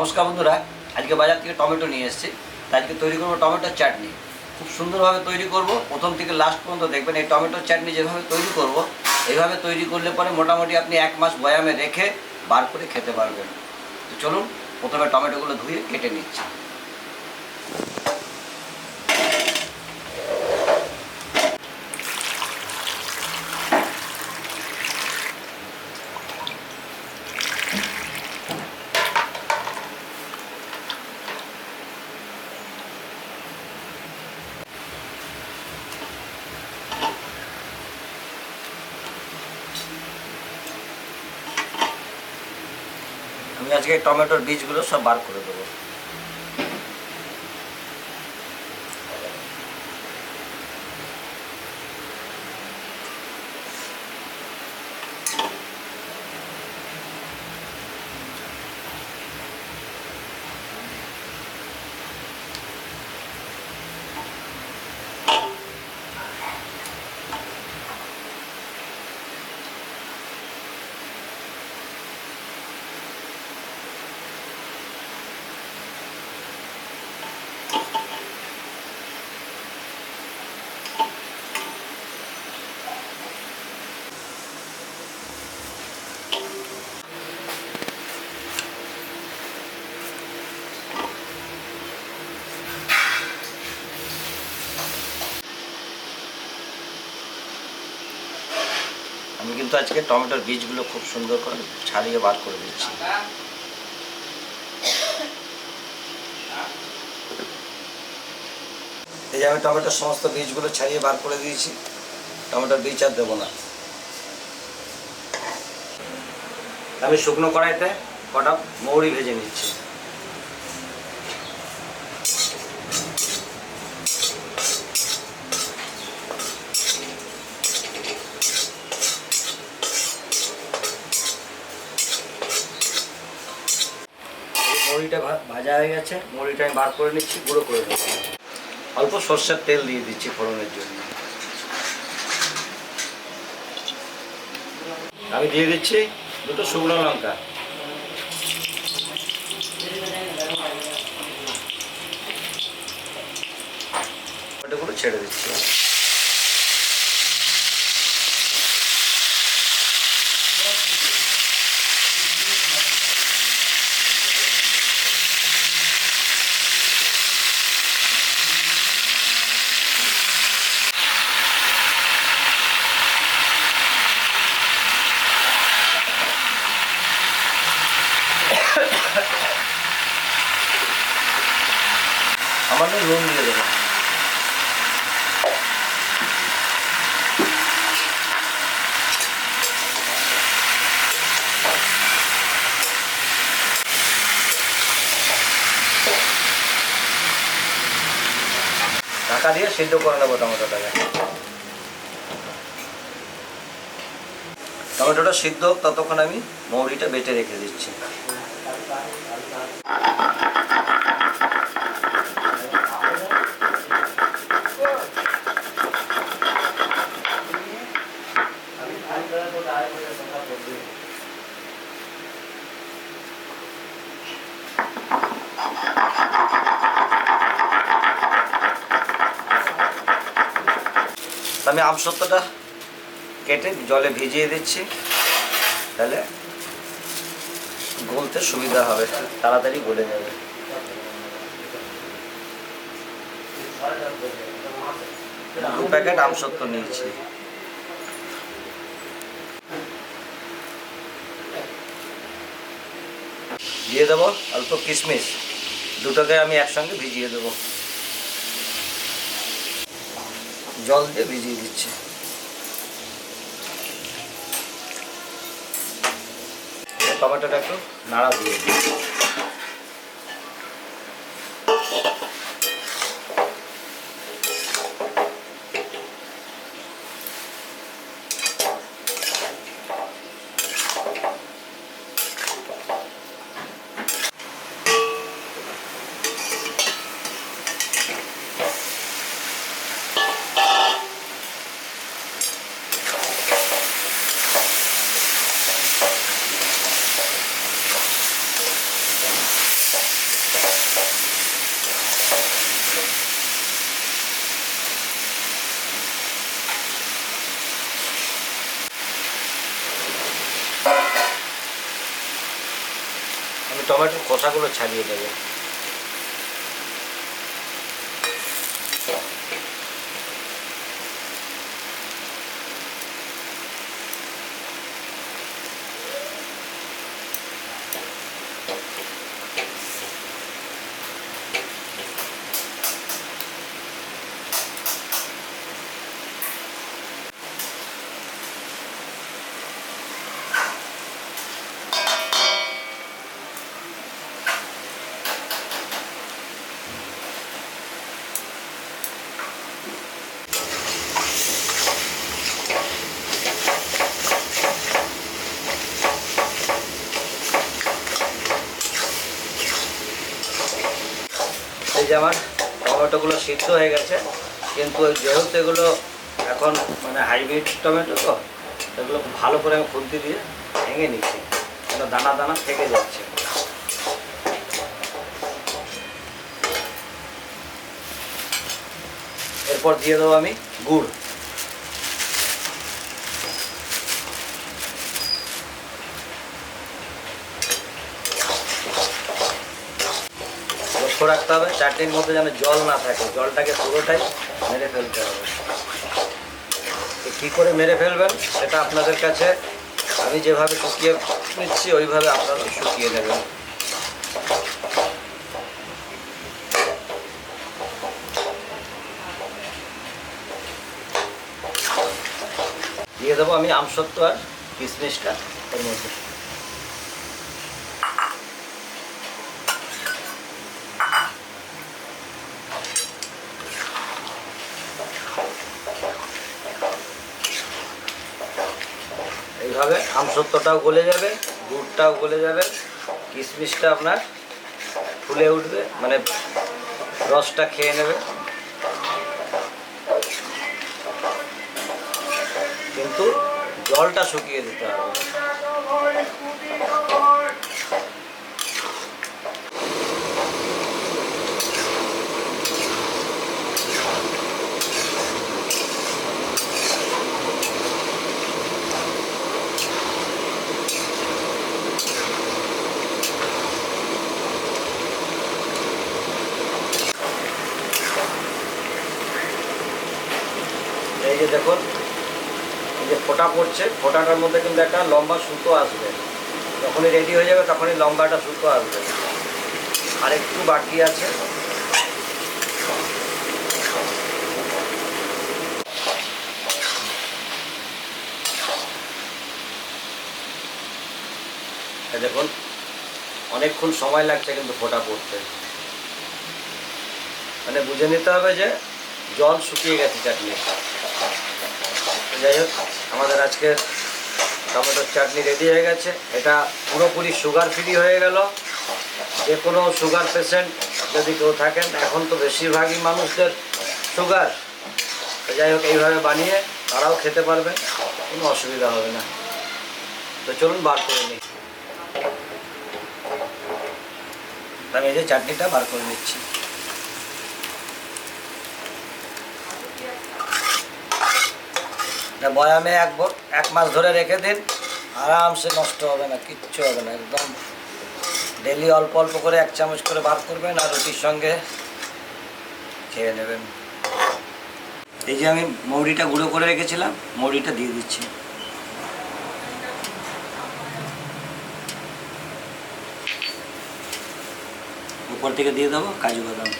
নমস্কার বন্ধুরা, আজকে বাজার থেকে টমেটো নিয়ে এসেছি। আজকে তৈরি করব টমেটোর চাটনি। খুব সুন্দরভাবে তৈরি করব। প্রথম থেকে লাস্ট পর্যন্ত দেখবেন এই টমেটোর চাটনি যেভাবে তৈরি করব এইভাবে তৈরি করলে পরে মোটামুটি আপনি এক মাস বয়ামে রেখে বার করে খেতে পারবেন। তো চলুন, প্রথমে টমেটোগুলো ধুয়ে কেটে নিচ্ছি। আজকে টমেটোর বীজগুলো সব বার করে দেবো। আমি কিন্তু আজকে টমেটোর বীজগুলো খুব সুন্দর করে ছাড়িয়ে বার করে দিচ্ছি। এই যে আমি টমেটোর সমস্ত বীজগুলো ছাড়িয়ে বার করে দিয়েছি, টমেটোর বীজ আর দেবো না। আমি শুকনো কড়াইতে কটা মৌরি ভেজে নিচ্ছি এই মুড়িটা ভা- ভাজা হয়ে গেছে, মুড়িটা আমি বার করে নিচ্ছি, গুঁড়ো করে দেবো অল্প সর্ষের তেল দিয়ে দিচ্ছি ফোড়নের জন্য। আমি দিয়ে দিচ্ছি দুটো শুকনো লঙ্কা। ছেড়ে দিচ্ছি। আমাদের নুন দিয়ে দেবো ঢাকা দিয়ে সিদ্ধ করে নেব টমেটোটাকে। টমেটোটা সিদ্ধ হোক, ততক্ষণ আমি মৌরিটা বেটে রেখে দিচ্ছি। আমি আমসত্ত্বটা কেটে জলে ভিজিয়ে দিচ্ছি। তাহলে গলতে সুবিধা হবে তাড়াতাড়ি গলে যাবে। দু প্যাকেট আমসত্ত্ব নিয়েছি। দিয়ে দেবো অল্প কিশমিশ। দুটোকে আমি একসঙ্গে ভিজিয়ে দেবো। জল দিয়ে ভিজিয়ে দিচ্ছে। টমেটোটা একটু নাড়া দিয়ে দিই। খোসাগুলো ছাড়িয়ে দেবে। যে আমার টমেটোগুলো সিদ্ধ হয়ে গেছে, কিন্তু যেহেতু এগুলো এখন মানে হাইব্রিড টমেটো তো, এগুলো ভালো করে আমি খুন্তি দিয়ে ভেঙে নিচ্ছি কেন দানা দানা থেকে যাচ্ছে। এরপর দিয়ে দেবো আমি গুড়। লক্ষ্য রাখতে হবে চাটনির মধ্যে যেন জল না থাকে। জলটাকে পুরোটাই মেরে ফেলতে হবে। তো কী করে মেরে ফেলবেন, সেটা আপনাদের কাছে আমি যেভাবে শুকিয়ে নিচ্ছি, ওইভাবে আপনারা শুকিয়ে নেবেন। দিয়ে দেবো আমি আমসত্ত্ব আর কিশমিশটা এর মধ্যে। এইভাবে আমসত্বটাও গলে যাবে, গুড়টাও গলে যাবে, কিশমিশটা আপনার ফুলে উঠবে মানে রসটা খেয়ে নেবে। কিন্তু জলটা শুকিয়ে দিতে হবে এই যে দেখুন, এই যে ফোঁটা পড়ছে, ফোঁটাটার মধ্যে কিন্তু একটা লম্বা সুতো আসবে। যখনই রেডি হয়ে যাবে, তখনই লম্বাটা সুতো আসবে। আর একটু বাকি আছে। দেখুন, অনেকক্ষণ সময় লাগছে কিন্তু ফোঁটা পড়তে। মানে বুঝে নিতে হবে যে জল শুকিয়ে গেছে চাটনি যাই হোক, আমাদের আজকের টমেটোর চাটনি রেডি হয়ে গেছে। এটা পুরোপুরি সুগার ফ্রি হয়ে গেল। যে কোনো সুগার পেশেন্ট যদি কেউ থাকেন, এখন তো বেশিরভাগই মানুষদের সুগার তো যাই হোক, এইভাবে বানিয়ে তারাও খেতে পারবে, কোনো অসুবিধা হবে না। তো চলুন, বার করে নিই। আমি এই যে চাটনিটা বার করে নিচ্ছি। বয়ামে এক এক মাস ধরে রেখে দিন, আরামসে নষ্ট হবে না, কিচ্ছু হবে না, একদম ডেলি অল্প অল্প করে এক চামচ করে বার করবেন আর রুটির সঙ্গে খেয়ে নেবেন। এই যে আমি মৌরিটা গুঁড়ো করে রেখেছিলাম, মৌরিটা দিয়ে দিচ্ছি। উপর থেকে দিয়ে দেবো কাজু বাদাম।